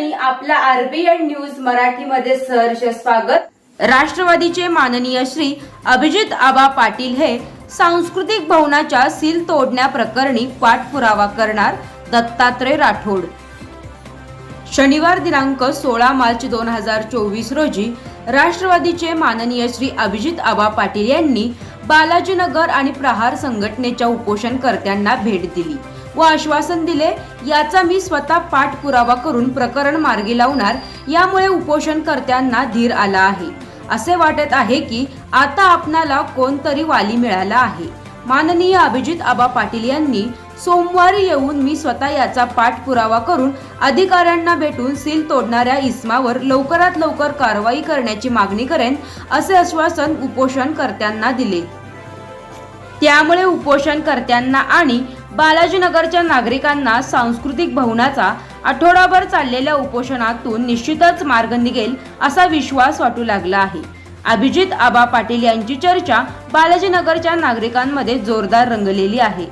नमस्कार मी Rutuja RBN news मराठीमध्ये सहर्ष स्वागत. राष्ट्रवादीचे माननीय श्री अभिजित आबा पाटील हे सांस्कृतिक भवनाच्या सील तोडण्याप्रकरणी पाठपुरावा करणार दत्तात्रय राठोड. शनिवार दिनांक सोळा मार्च दोन हजार चोवीस रोजी राष्ट्रवादीचे माननीय श्री अभिजित आबा पाटील यांनी बालाजीनगर आणि प्रहार संघटनेच्या उपोषणकर्त्यांना भेट दिली. व आश्वासन दिले याचा मी स्वतः पाठपुरावा करून प्रकरण मार्गी लावणार यामुळे उपोषणकर्त्यांना धीर आला आहे. असे वाटत आहे की आता आपणाला कोणतरी वाली मिळाला आहे. माननीय अभिजित आबा पाटील यांनी सोमवारी येऊन मी स्वतः याचा पाठपुरावा करून अधिकाऱ्यांना भेटून सील तोडणाऱ्या इस्मावर लवकरात लवकर कारवाई करण्याची मागणी करेन असे आश्वासन उपोषणकर्त्यांना दिले. त्यामुळे उपोषणकर्त्यांना आणि बालाजीनगरच्या नागरिकांना सांस्कृतिक भवनाचा आठवडाभर चाललेल्या उपोषणातून निश्चितच मार्ग निघेल असा विश्वास वाटू लागला आहे. अभिजित आबा पाटील यांची चर्चा बालाजीनगरच्या नागरिकांमध्ये जोरदार रंगलेली आहे.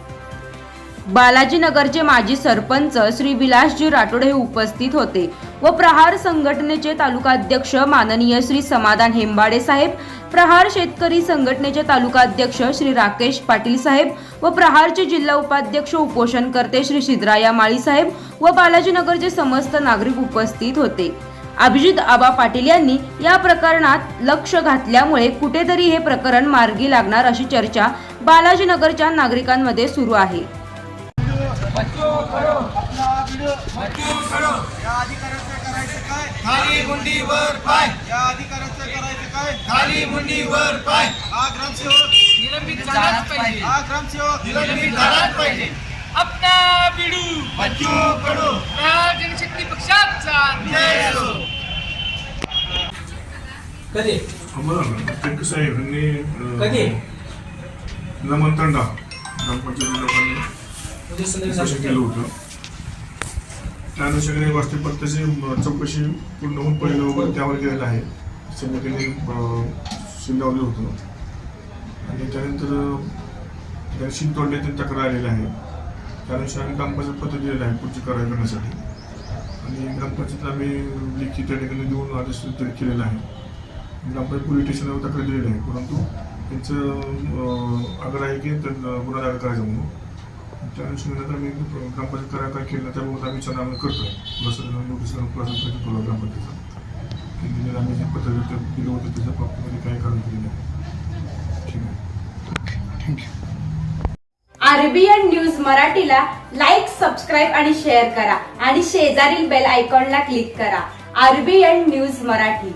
बालाजीनगरचे माजी सरपंच श्री विलासजी राठोड हे उपस्थित होते. व प्रहार संघटनेचे तालुकाध्यक्ष माननीय श्री समाधान हेंबाडे साहेब प्रहार शेतकरी संघटनेचे तालुकाध्यक्ष श्री राकेश पाटील साहेब व प्रहारचे जिल्हा उपाध्यक्ष उपोषणकर्ते श्री शिद्राया माळी साहेब व बालाजीनगरचे समस्त नागरिक उपस्थित होते. अभिजित आबा पाटील यांनी या प्रकरणात लक्ष घातल्यामुळे कुठेतरी हे प्रकरण मार्गी लागणार अशी चर्चा बालाजीनगरच्या नागरिकांमध्ये सुरू आहे या अधिकाराचं करायचं काय खाली मुंडीवर पाय. या अधिकाराचं करायचं काय? खाली मुंडीवर पाय. हा ग्रामसेवक. निलंबित झालाच पाहिजे. हा ग्रामसेवक. निलंबित झालाच पाहिजे. अपना बिडू. बच्चू कडू जनशक्ती पक्षाचा जय हो. कधी? आम्हाला टक्के साहेबांनी कधी? नमंत्रणा ग्रामपंचायती लोकांनी केलं होतं. त्या अनुषंगाने पत्त्याची चौकशी पूर्ण होऊन पहिलं वगैरे त्यावर गेलेलं आहे. समितीने शिंदावलं होतं. आणि त्यानंतर त्या तोडण्याची तक्रार आलेली आहे. त्या अनुषंगाने ग्रामपंचायत पत्र दिलेलं आहे पुढची कारवाई करण्यासाठी. आणि ग्रामपंचायत आम्ही लेखी त्या ठिकाणी देऊन आदेश केलेला आहे. ग्रामपंचायत पोलीस स्टेशनवर तक्रार दिलेली आहे. परंतु त्यांचं आग्रह आहे की त्यांना गुन्हा दाखल करायचा म्हणून. त्या अनुषंगाने आम्ही ग्रामपंचायत काय केलं त्याबाबत आम्ही विचार आम्ही करतोय नोटीस ग्रामपंचायतचा. आम्ही जे पत्र दिलं होतं त्याच्या बाबतीमध्ये केली नाही. ठीक आहे. आरबीएन न्यूज मराठीला लाईक सबस्क्राईब आणि शेअर करा. आणि शेजारील बेल आयकॉनला क्लिक करा. RBN news Marathi.